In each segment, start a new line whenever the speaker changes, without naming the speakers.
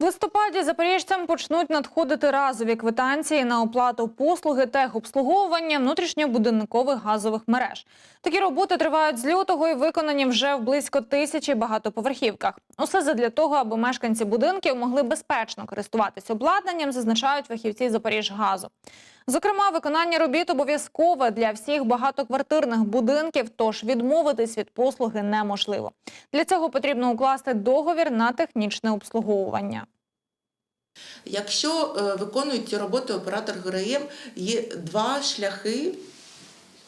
В листопаді запоріжцям почнуть надходити разові квитанції на оплату послуги техобслуговування внутрішньобудинкових газових мереж. Такі роботи тривають з лютого і виконані вже в близько тисячі багатоповерхівках. Усе задля того, аби мешканці будинків могли безпечно користуватись обладнанням, зазначають фахівці Запоріжгазу. Зокрема, виконання робіт обов'язкове для всіх багатоквартирних будинків, тож відмовитись від послуги неможливо. Для цього потрібно укласти договір на технічне обслуговування.
Якщо е, виконують ці роботи оператор ГРМ, є два шляхи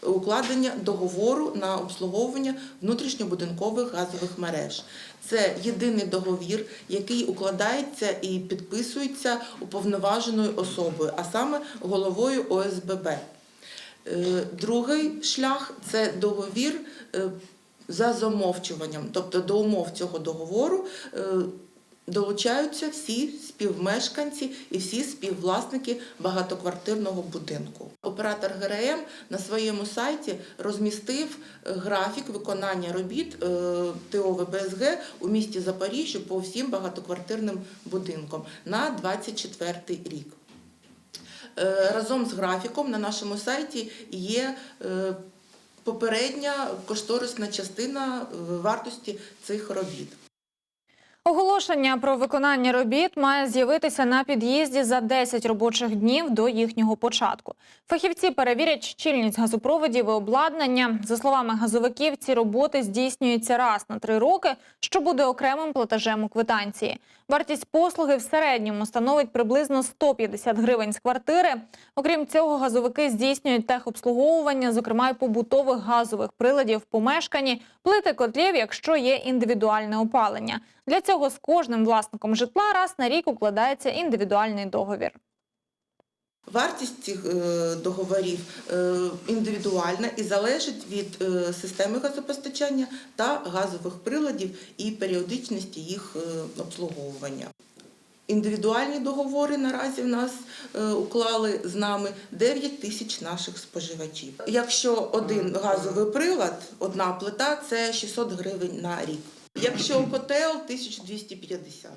укладення договору на обслуговування внутрішньобудинкових газових мереж. Це єдиний договір, який укладається і підписується уповноваженою особою, а саме головою ОСББ. Е, Другий шлях це договір е, за замовчуванням, тобто до умов цього договору е, долучаються всі співмешканці і всі співвласники багатоквартирного будинку. Оператор ГРМ на своєму сайті розмістив е, графік виконання робіт е, ТО ВБСГ у місті Запоріжжя по всім багатоквартирним будинкам на 24 рік. Е, Разом з графіком на нашому сайті є попередня кошторисна частина вартості цих робіт.
Оголошення про виконання робіт має з'явитися на під'їзді за 10 робочих днів до їхнього початку. Фахівці перевірять щільність газопроводів і обладнання. За словами газовиків, ці роботи здійснюються раз на три роки, що буде окремим платежем у квитанції. Вартість послуги в середньому становить приблизно 150 гривень з квартири. Окрім цього, газовики здійснюють техобслуговування, зокрема й побутових газових приладів в помешканні, плити котлів, якщо є індивідуальне опалення. Для цього з кожним власником житла раз на рік укладається індивідуальний договір.
Вартість цих е, договорів е, індивідуальна і залежить від е, системи газопостачання та газових приладів і періодичності їх обслуговування. Індивідуальні договори наразі в нас уклали з нами 9 тисяч наших споживачів. Якщо один газовий прилад, одна плита це 600 гривень на рік. Якщо котел 1250.